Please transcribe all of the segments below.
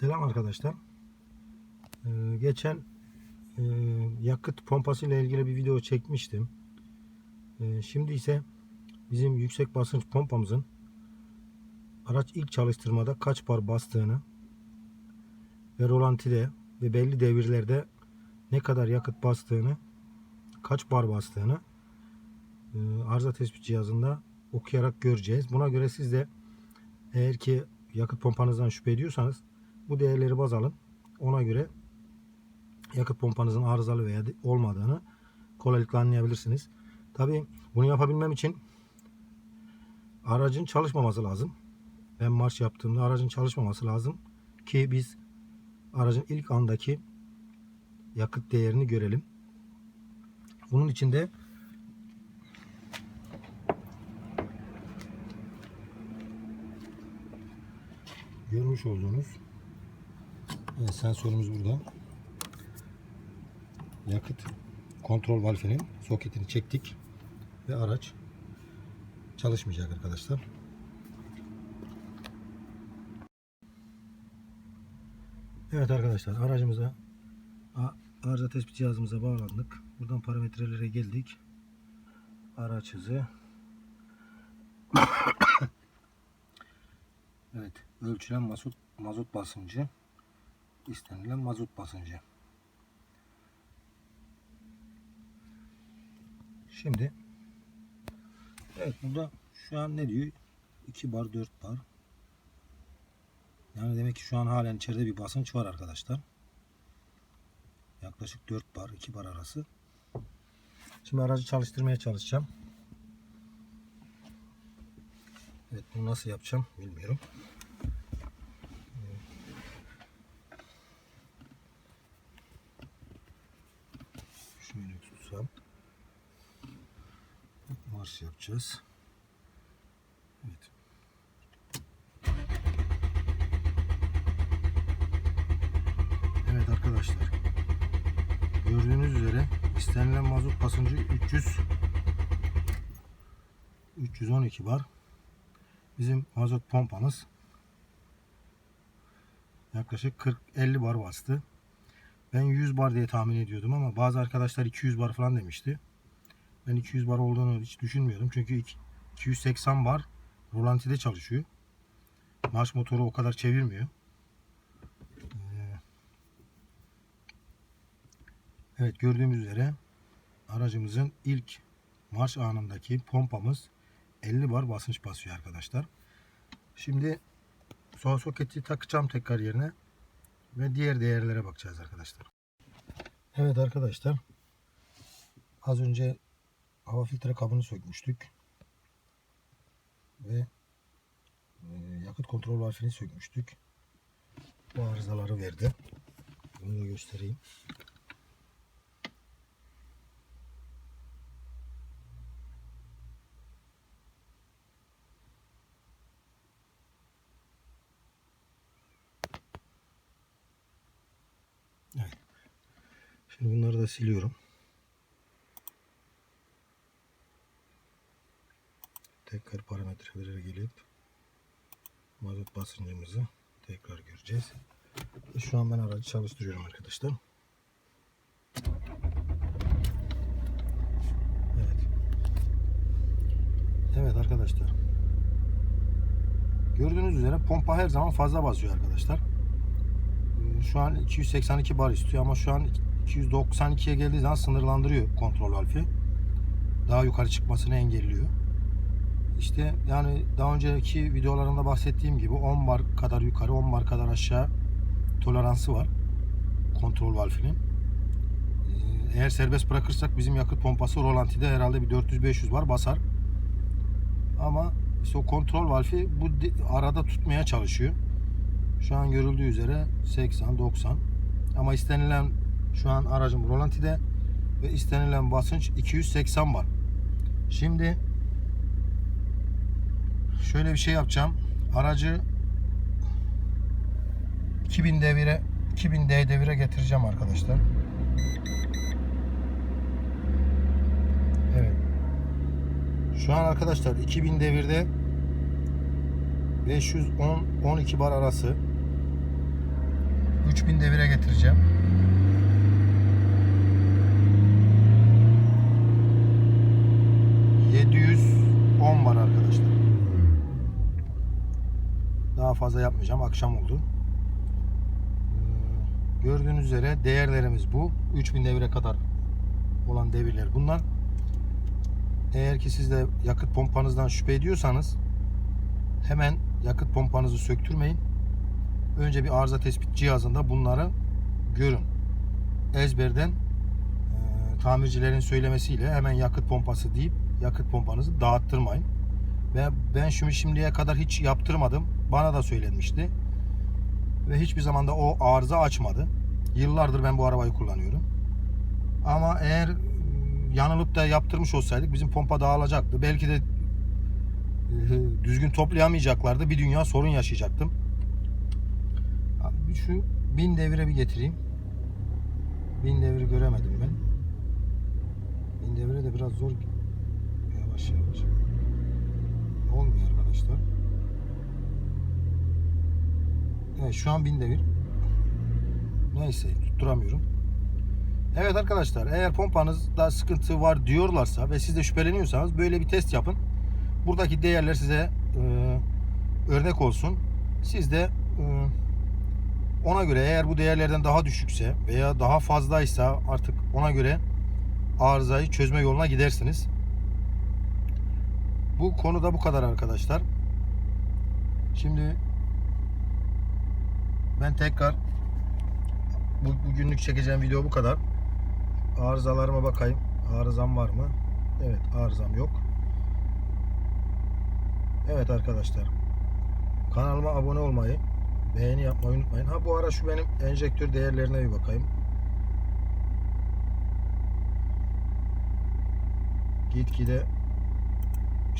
Selam arkadaşlar. Ee, geçen e, yakıt pompası ile ilgili bir video çekmiştim. Ee, şimdi ise bizim yüksek basınç pompamızın araç ilk çalıştırmada kaç bar bastığını ve rolantide ve belli devirlerde ne kadar yakıt bastığını kaç bar bastığını e, arıza tespit cihazında okuyarak göreceğiz. Buna göre siz de eğer ki yakıt pompanızdan şüphe ediyorsanız bu değerleri baz alın. Ona göre yakıt pompanızın arızalı veya olmadığını kolaylıkla anlayabilirsiniz. Tabi bunu yapabilmem için aracın çalışmaması lazım. Ben marş yaptığımda aracın çalışmaması lazım ki biz aracın ilk andaki yakıt değerini görelim. Bunun için de görmüş olduğunuz Evet, sensörümüz burada. Yakıt kontrol valfinin soketini çektik ve araç çalışmayacak arkadaşlar. Evet arkadaşlar aracımıza arıza tespit cihazımıza bağlandık. Buradan parametrelere geldik. Araç hızı. evet ölçülen mazot mazot basıncı istenilen mazot basıncı. Şimdi evet burada şu an ne diyor? 2 bar 4 bar. Yani demek ki şu an halen içeride bir basınç var arkadaşlar. Yaklaşık 4 bar 2 bar arası. Şimdi aracı çalıştırmaya çalışacağım. Evet bunu nasıl yapacağım bilmiyorum. Tutsam. Marş yapacağız. Evet. Evet arkadaşlar. Gördüğünüz üzere istenilen mazot basıncı 300 312 bar. Bizim mazot pompamız yaklaşık 40-50 bar bastı. Ben 100 bar diye tahmin ediyordum ama bazı arkadaşlar 200 bar falan demişti. Ben 200 bar olduğunu hiç düşünmüyordum. Çünkü iki- 280 bar rolantide çalışıyor. Marş motoru o kadar çevirmiyor. Ee, Evet gördüğümüz üzere aracımızın ilk marş anındaki pompamız 50 bar basınç basıyor arkadaşlar. Şimdi sol soketi takacağım tekrar yerine ve diğer değerlere bakacağız arkadaşlar. Evet arkadaşlar. Az önce hava filtre kabını sökmüştük. Ve e, yakıt kontrol valfini sökmüştük. Bu arızaları verdi. Bunu göstereyim. Evet. Şimdi bunları da siliyorum. Tekrar parametrelere gelip mazot basıncımızı tekrar göreceğiz. Şu an ben aracı çalıştırıyorum arkadaşlar. Evet. Evet arkadaşlar. Gördüğünüz üzere pompa her zaman fazla basıyor arkadaşlar. Ee, Şu an 282 bar istiyor ama şu an 292'ye geldiği zaman sınırlandırıyor kontrol valfi. Daha yukarı çıkmasını engelliyor. İşte yani daha önceki videolarımda bahsettiğim gibi 10 bar kadar yukarı 10 bar kadar aşağı toleransı var kontrol valfinin. Ee, Eğer serbest bırakırsak bizim yakıt pompası rolantide herhalde bir 400-500 var basar. Ama işte o kontrol valfi bu arada tutmaya çalışıyor. Şu an görüldüğü üzere 80-90 ama istenilen şu an aracım rolantide ve istenilen basınç 280 bar. Şimdi şöyle bir şey yapacağım. Aracı 2000 devire 2000 D devire getireceğim arkadaşlar. Evet. Şu an arkadaşlar 2000 devirde 510 12 bar arası 3000 devire getireceğim. ...710 var arkadaşlar. Daha fazla yapmayacağım. Akşam oldu. Ee, Gördüğünüz üzere değerlerimiz bu. 3000 devire kadar olan devirler bunlar. Eğer ki siz de yakıt pompanızdan şüphe ediyorsanız hemen yakıt pompanızı söktürmeyin. Önce bir arıza tespit cihazında bunları görün. Ezberden e, tamircilerin söylemesiyle hemen yakıt pompası deyip yakıt pompanızı dağıttırmayın. Ve ben şimdi şimdiye kadar hiç yaptırmadım. Bana da söylenmişti. Ve hiçbir zaman da o arıza açmadı. Yıllardır ben bu arabayı kullanıyorum. Ama eğer e, yanılıp da yaptırmış olsaydık bizim pompa dağılacaktı. Belki de e, düzgün toplayamayacaklardı. Bir dünya sorun yaşayacaktım. Abi şu bin devire bir getireyim. Bin deviri göremedim ben. Bin devire de biraz zor. Olmuyor arkadaşlar. Evet şu an bin devir. Neyse tutturamıyorum. Evet arkadaşlar eğer pompanızda sıkıntı var diyorlarsa ve siz de şüpheleniyorsanız böyle bir test yapın. Buradaki değerler size e, örnek olsun. Siz de e, ona göre eğer bu değerlerden daha düşükse veya daha fazlaysa artık ona göre arızayı çözme yoluna gidersiniz. Bu konuda bu kadar arkadaşlar. Şimdi ben tekrar bu, bugünlük çekeceğim video bu kadar. Arızalarıma bakayım. Arızam var mı? Evet arızam yok. Evet arkadaşlar. Kanalıma abone olmayı, beğeni yapmayı unutmayın. Ha bu ara şu benim enjektör değerlerine bir bakayım. Gitgide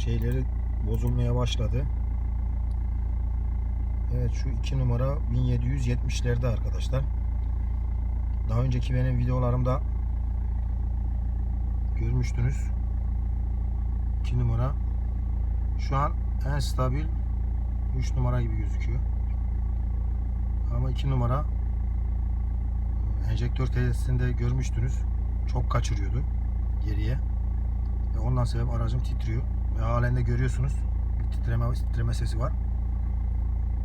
şeyleri bozulmaya başladı. Evet şu iki numara 1770'lerde arkadaşlar. Daha önceki benim videolarımda görmüştünüz. 2 numara. Şu an en stabil 3 numara gibi gözüküyor. Ama 2 numara enjektör testinde görmüştünüz. Çok kaçırıyordu geriye. Ve ondan sebep aracım titriyor. Ve halen görüyorsunuz. Bir titreme, titreme sesi var.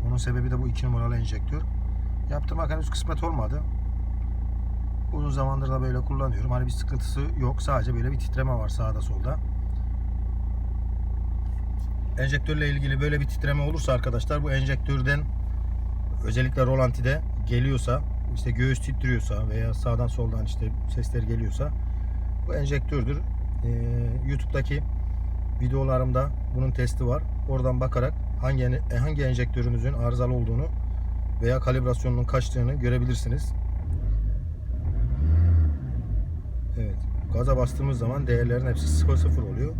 Onun sebebi de bu 2 numaralı enjektör. Yaptırmak henüz kısmet olmadı. Uzun zamandır da böyle kullanıyorum. Hani bir sıkıntısı yok. Sadece böyle bir titreme var sağda solda. Enjektörle ilgili böyle bir titreme olursa arkadaşlar bu enjektörden özellikle rolantide geliyorsa işte göğüs titriyorsa veya sağdan soldan işte sesler geliyorsa bu enjektördür. Ee, YouTube'daki videolarımda bunun testi var. Oradan bakarak hangi hangi enjektörünüzün arızalı olduğunu veya kalibrasyonunun kaçtığını görebilirsiniz. Evet. Gaza bastığımız zaman değerlerin hepsi 0 0 oluyor.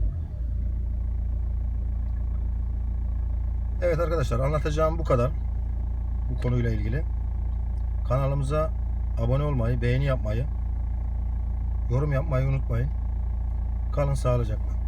Evet arkadaşlar anlatacağım bu kadar. Bu konuyla ilgili. Kanalımıza abone olmayı, beğeni yapmayı, yorum yapmayı unutmayın. Kalın sağlıcakla.